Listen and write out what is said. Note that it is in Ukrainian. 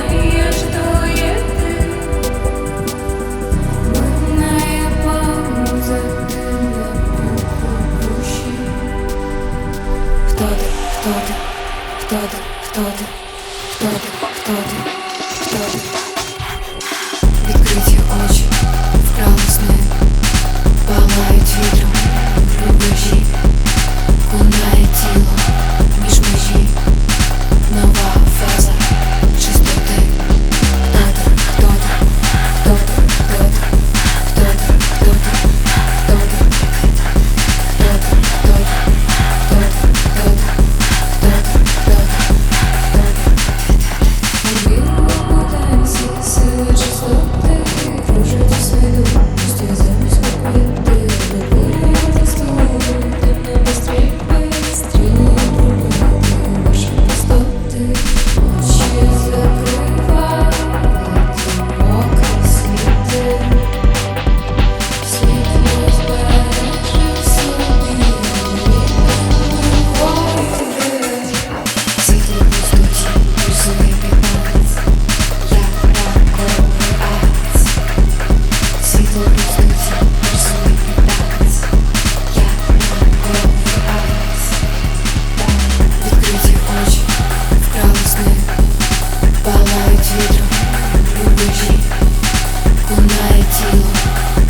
знаєш, хто є ти, мене є пауза, ти? Не пропущи. Хто ти, хто ти, хто ти. Yeah.